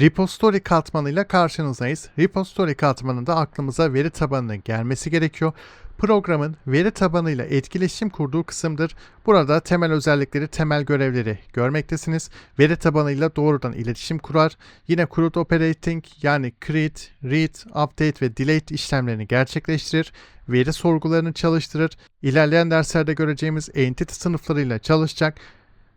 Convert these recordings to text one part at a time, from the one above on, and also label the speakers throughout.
Speaker 1: Repository katmanıyla karşınızdayız. Repository katmanında aklımıza veri tabanının gelmesi gerekiyor. Programın veri tabanıyla etkileşim kurduğu kısımdır. Burada temel özellikleri, temel görevleri görmektesiniz. Veri tabanıyla doğrudan iletişim kurar. Yine CRUD Operating yani create, read, update ve delete işlemlerini gerçekleştirir. Veri sorgularını çalıştırır. İlerleyen derslerde göreceğimiz entity sınıflarıyla çalışacak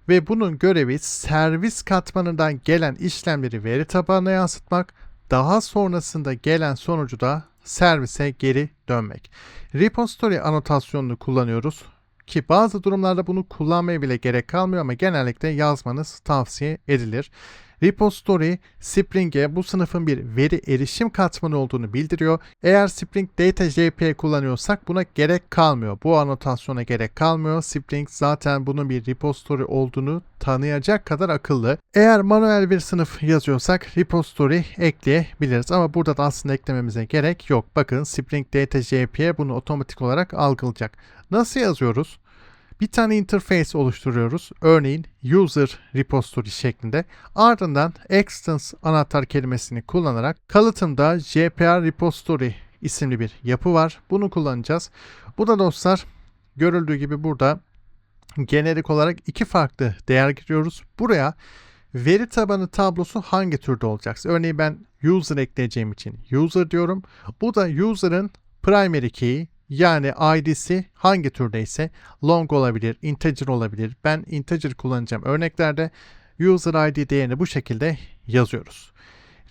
Speaker 1: ve bunun görevi servis katmanından gelen işlemleri veri tabanına yansıtmak, daha sonrasında gelen sonucu da servise geri dönmek. Repository anotasyonunu kullanıyoruz ki bazı durumlarda bunu kullanmaya bile gerek kalmıyor ama genellikle yazmanız tavsiye edilir. Repository Spring'e bu sınıfın bir veri erişim katmanı olduğunu bildiriyor. Eğer Spring Data JP kullanıyorsak buna gerek kalmıyor. Bu anotasyona gerek kalmıyor. Spring zaten bunun bir repository olduğunu tanıyacak kadar akıllı. Eğer manuel bir sınıf yazıyorsak repository ekleyebiliriz ama burada da aslında eklememize gerek yok. Bakın Spring Data JP'ye bunu otomatik olarak algılayacak. Nasıl yazıyoruz? Bir tane interface oluşturuyoruz. Örneğin user repository şeklinde. Ardından extends anahtar kelimesini kullanarak kalıtımda jpr repository isimli bir yapı var. Bunu kullanacağız. Bu da dostlar görüldüğü gibi burada generik olarak iki farklı değer giriyoruz. Buraya veri tabanı tablosu hangi türde olacaksa. Örneğin ben user ekleyeceğim için user diyorum. Bu da user'ın primary key yani id'si hangi türdeyse long olabilir, integer olabilir. Ben integer kullanacağım. Örneklerde user id değerini bu şekilde yazıyoruz.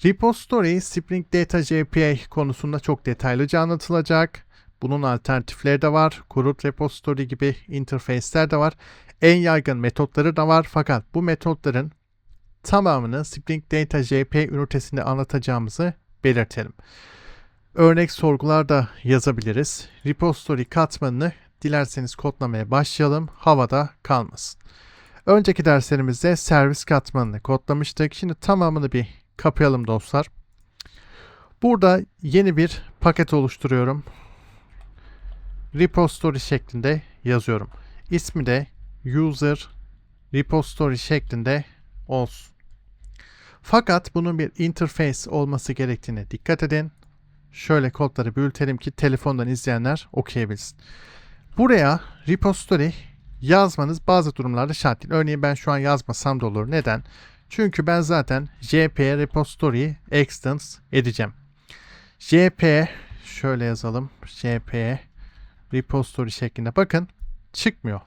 Speaker 1: Repository Spring Data JPA konusunda çok detaylıca anlatılacak. Bunun alternatifleri de var. Kurut repository gibi interface'ler de var. En yaygın metotları da var. Fakat bu metotların tamamını Spring Data JP ünitesinde anlatacağımızı belirtelim. Örnek sorgular da yazabiliriz. Repository katmanını dilerseniz kodlamaya başlayalım. Havada kalmasın. Önceki derslerimizde servis katmanını kodlamıştık. Şimdi tamamını bir kapayalım dostlar. Burada yeni bir paket oluşturuyorum. Repository şeklinde yazıyorum. İsmi de user repository şeklinde olsun. Fakat bunun bir interface olması gerektiğine dikkat edin. Şöyle kodları büyütelim ki telefondan izleyenler okuyabilsin. Buraya repository yazmanız bazı durumlarda şart değil. Örneğin ben şu an yazmasam da olur. Neden? Çünkü ben zaten jp repository extends edeceğim. jp şöyle yazalım. jp repository şeklinde bakın çıkmıyor.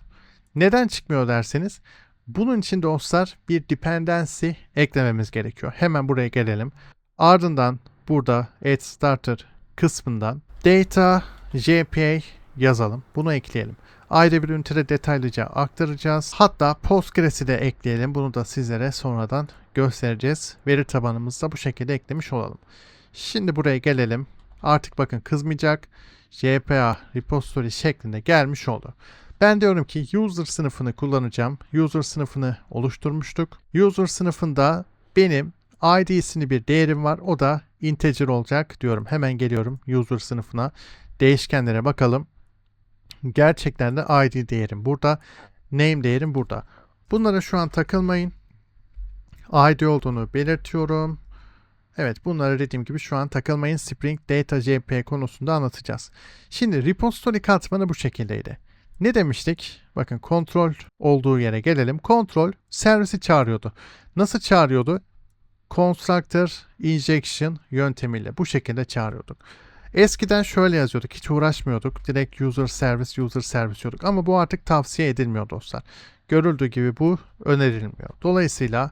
Speaker 1: Neden çıkmıyor derseniz bunun için dostlar bir dependency eklememiz gerekiyor. Hemen buraya gelelim. Ardından burada add starter kısmından data jpa yazalım. Bunu ekleyelim. Ayrı bir ünitede detaylıca aktaracağız. Hatta Postgres'i de ekleyelim. Bunu da sizlere sonradan göstereceğiz. Veri tabanımızda bu şekilde eklemiş olalım. Şimdi buraya gelelim. Artık bakın kızmayacak. JPA repository şeklinde gelmiş oldu. Ben diyorum ki user sınıfını kullanacağım. User sınıfını oluşturmuştuk. User sınıfında benim ID'sini bir değerim var. O da integer olacak diyorum. Hemen geliyorum user sınıfına. Değişkenlere bakalım. Gerçekten de ID değerim burada. Name değerim burada. Bunlara şu an takılmayın. ID olduğunu belirtiyorum. Evet bunlara dediğim gibi şu an takılmayın. Spring Data JP konusunda anlatacağız. Şimdi repository katmanı bu şekildeydi. Ne demiştik? Bakın kontrol olduğu yere gelelim. Kontrol servisi çağırıyordu. Nasıl çağırıyordu? Constructor injection yöntemiyle bu şekilde çağırıyorduk. Eskiden şöyle yazıyorduk. Hiç uğraşmıyorduk. Direkt user service user service diyorduk. Ama bu artık tavsiye edilmiyor dostlar. Görüldüğü gibi bu önerilmiyor. Dolayısıyla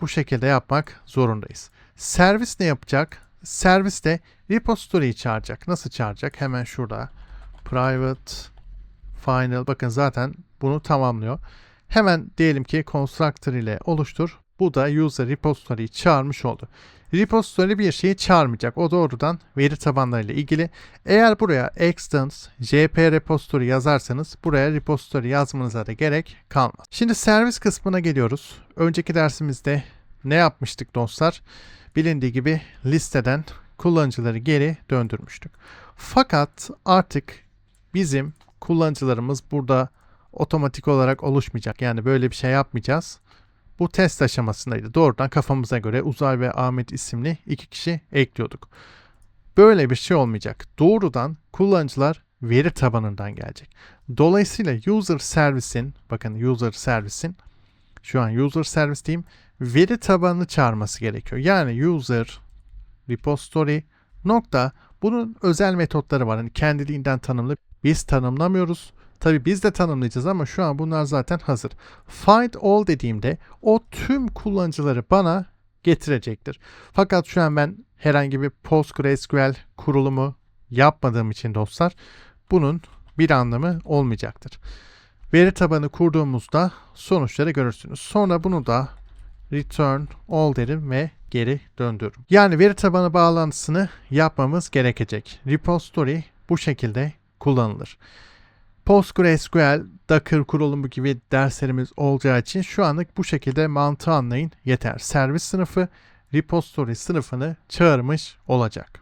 Speaker 1: bu şekilde yapmak zorundayız. Servis ne yapacak? Servis de repository'yi çağıracak. Nasıl çağıracak? Hemen şurada. Private final. Bakın zaten bunu tamamlıyor. Hemen diyelim ki constructor ile oluştur. Bu da user repository'yi çağırmış oldu. Repository bir şeyi çağırmayacak. O doğrudan veri tabanlarıyla ilgili. Eğer buraya extends jp repository yazarsanız buraya repository yazmanıza da gerek kalmaz. Şimdi servis kısmına geliyoruz. Önceki dersimizde ne yapmıştık dostlar? Bilindiği gibi listeden kullanıcıları geri döndürmüştük. Fakat artık bizim kullanıcılarımız burada otomatik olarak oluşmayacak. Yani böyle bir şey yapmayacağız. Bu test aşamasındaydı. Doğrudan kafamıza göre Uzay ve Ahmet isimli iki kişi ekliyorduk. Böyle bir şey olmayacak. Doğrudan kullanıcılar veri tabanından gelecek. Dolayısıyla user servisin, bakın user servisin, şu an user service diyeyim, veri tabanını çağırması gerekiyor. Yani user repository nokta bunun özel metotları var. Hani kendiliğinden tanımlı. Biz tanımlamıyoruz. Tabi biz de tanımlayacağız ama şu an bunlar zaten hazır. Find all dediğimde o tüm kullanıcıları bana getirecektir. Fakat şu an ben herhangi bir PostgreSQL kurulumu yapmadığım için dostlar bunun bir anlamı olmayacaktır. Veri tabanı kurduğumuzda sonuçları görürsünüz. Sonra bunu da return all derim ve geri döndürürüm. Yani veri tabanı bağlantısını yapmamız gerekecek. Repository bu şekilde kullanılır. PostgreSQL, Docker kurulumu gibi derslerimiz olacağı için şu anlık bu şekilde mantığı anlayın yeter. Servis sınıfı repository sınıfını çağırmış olacak.